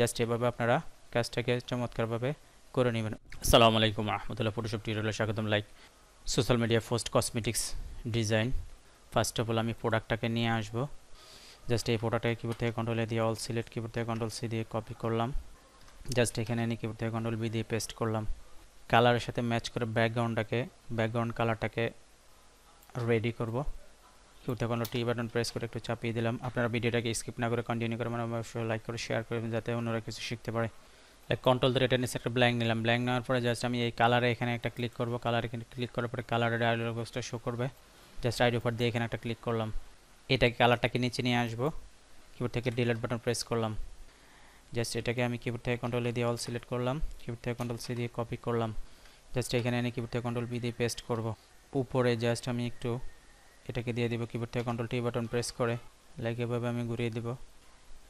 Just এভাবে আপনারা কাজটাকে চমৎকারভাবে করে নেবেন। আসসালামু আলাইকুম রহমতুল্লাহ ফটোশপ টিউটোরিয়ালে স্বাগতম। Like, social media first cosmetics, design. First of all আমি প্রোডাক্টটাকে নিয়ে আসব। জাস্ট এই প্রোডাক্টটাকে কিবোর্ড থেকে কন্ট্রোলে দিয়ে অল সিলেক্ট কিবোর্ড থেকে কন্ট্রোল সি দিয়ে কপি করলাম। জাস্ট এখানে এনে কিবোর্ড থেকে কন্ট্রোল বি দিয়ে পেস্ট করলাম। কালারের সাথে ম্যাচ করে ব্যাকগ্রাউন্ডটাকে ব্যাকগ্রাউন্ড কালারটাকে রেডি করব। কন্ট্রোল টি বাটন প্রেস করে একটু চাপিয়ে দিলাম। আপনারা ভিডিওটাকে স্কিপ না করে কন্টিনিউ করে মানে অবশ্যই লাইক করে শেয়ার করবেন যাতে অন্যরা কিছু শিখতে পারে। লাইক কন্ট্রোল ধরে এটা নিচে একটা ব্ল্যাঙ্ক নিলাম। ব্ল্যাঙ্ক নেওয়ার পরে জাস্ট আমি এই কালারে এখানে একটা ক্লিক করব। কালার ক্লিক করার পরে কালারের আইডিওটা শো করবে। জাস্ট আইডি অফার দিয়ে এখানে একটা ক্লিক করলাম। এটাকে কালারটাকে নিচে নিয়ে আসব। কিবোর্ড থেকে ডিলিট বাটন প্রেস করলাম। জাস্ট এটাকে আমি কিবোর্ড থেকে কন্ট্রোল দিয়ে অল সিলেক্ট করলাম। কিবোর্ড থেকে কন্ট্রোল সি দিয়ে কপি করলাম। জাস্ট এখানে এনে কিবোর্ড থেকে কন্ট্রোল বি দিয়ে পেস্ট করব। উপরে জাস্ট আমি একটু এটাকে দিয়ে দিব কিবোর্ড থেকে কন্ট্রোল টি বাটন প্রেস করে লাইক এভাবে আমি ঘুরিয়ে দিব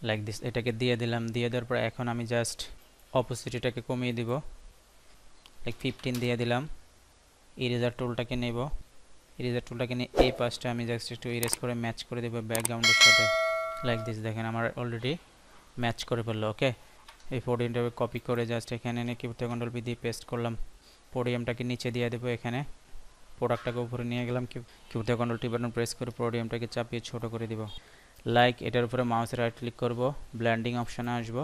লাইক দিস এটাকে দিয়ে দিলাম, দিয়ে দেওয়ার পর এখন আমি জাস্ট অপোজিটিটাকে কমিয়ে দিব লাইক ফিফটিন দিয়ে দিলাম ইরেজার টুলটাকে নেব ইরেজার টুলটাকে নিয়ে এই পাশটা আমি জাস্ট একটু ইরেজ করে ম্যাচ করে দেবো ব্যাকগ্রাউন্ডের সাথে লাইক দিস দেখেন আমার অলরেডি ম্যাচ করে ফেলল ওকে এই পোডিয়ামটাকে কপি করে জাস্ট এখানে এনে কিবোর্ড কন্ট্রোল বি দিয়ে পেস্ট করলাম পোডিয়ামটাকে নিচে দিয়ে দেবো এখানে প্রোডাক্টটাকে উপরে নিয়ে গেলাম কিবোর্ড থেকে কন্ট্রোল টি বাটন প্রেস করে পোডিয়ামটাকে চাপিয়ে ছোট করে দিব। লাইক এটার উপরে মাউসের রাইট ক্লিক করব ব্ল্যান্ডিং অপশানে আসব।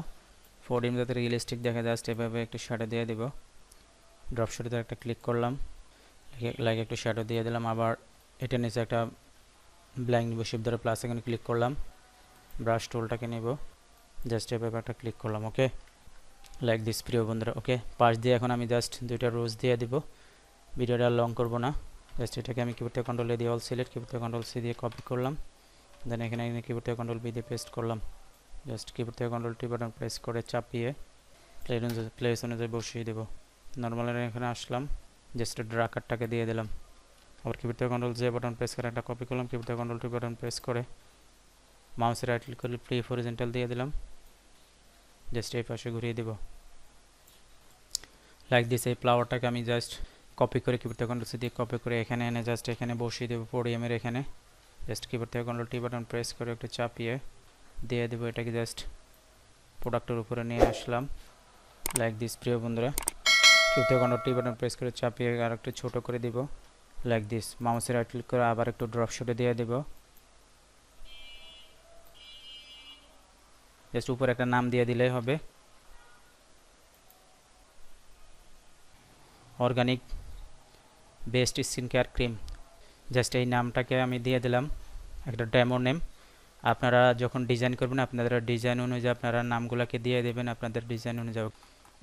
পোডিয়াম যাতে রিয়েলিস্টিক দেখা জাস্ট এভাবে একটু শ্যাডো দিয়ে দেবো। ড্রপ শোটিতে একটা ক্লিক করলাম লাইক একটু শ্যাডো দিয়ে দিলাম, আবার এটা নিচে একটা ব্ল্যাঙ্ক নিব শিপ ধরে প্লাস এখানে ক্লিক করলাম। ব্রাশ টুলটাকে নেব জাস্ট এভাবে একটা ক্লিক করলাম ওকে লাইক দিস প্রিয় বন্ধুরা ওকে পাশ দিয়ে এখন আমি জাস্ট দুইটা রোজ দিয়ে দিব। ভিডিওটা লং করব না। জাস্ট এটাকে আমি কিবোর্ড কন্ট্রোল দিয়ে all select keyboard control C দিয়ে কপি করলাম। দেন এখানে কিবোর্ড কন্ট্রোল বি দিয়ে পেস্ট করলাম। Just keyboard control T button press করে চাপিয়ে অনুযায়ী প্লেস অনুযায়ী বসিয়ে দেবো। নর্মাল এখানে আসলাম। জাস্ট ড্রাকারটাকে দিয়ে দিলাম। আবার কিবোর্ড থেকে কন্ট্রোল জে বাটন প্রেস করে একটা কপি করলাম। কিবোর্ড থেকে কন্ট্রোল টি বাটন প্রেস করে মাউসের রাইট ক্লিক করলে হরিজেন্টাল দিয়ে দিলাম। জাস্ট এই পাশে ঘুরিয়ে দেব। লাইক দিস এই ফ্লাওয়ারটাকে আমি জাস্ট কপি করে কিবোর্ড থেকে কন্ট্রোল সি দিয়ে কপি করে এখানে এনে জাস্ট এখানে বসিয়ে দেবো পোডিয়ামের এখানে। জাস্ট কিবোর্ড থেকে কন্ট্রোল টি বাটন প্রেস করে একটু চাপিয়ে দিয়ে দেবো এটাকে জাস্ট প্রোডাক্টের উপরে নিয়ে আসলাম। লাইক দিস প্রিয় বন্ধুরা। কিবোর্ড থেকে কন্ট্রোল টি বাটন প্রেস করে চাপিয়ে আর একটু ছোটো করে দিব। লাইক দিস মাউসের রাইট ক্লিক করে আবার একটু ড্রপ শটে দিয়ে দেব। জাস্ট উপরে একটা নাম দিয়ে দিলেই হবে। Organic best skin care cream just এই নামটাকে আমি দিয়ে দিলাম। একটা ডেমো নেম আপনারা যখন ডিজাইন করবেন, আপনাদের ডিজাইন অনুযায়ী আপনারা নামগুলোকে দিয়ে দেবেন আপনাদের ডিজাইন অনুযায়ী।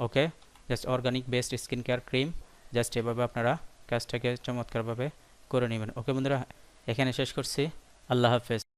Okay just organic best skin care cream just এভাবে আপনারা কাজটাকে চমৎকারভাবে করে নেবেন। ওকে বন্ধুরা, এখানে শেষ করছি। আল্লাহ হাফেজ।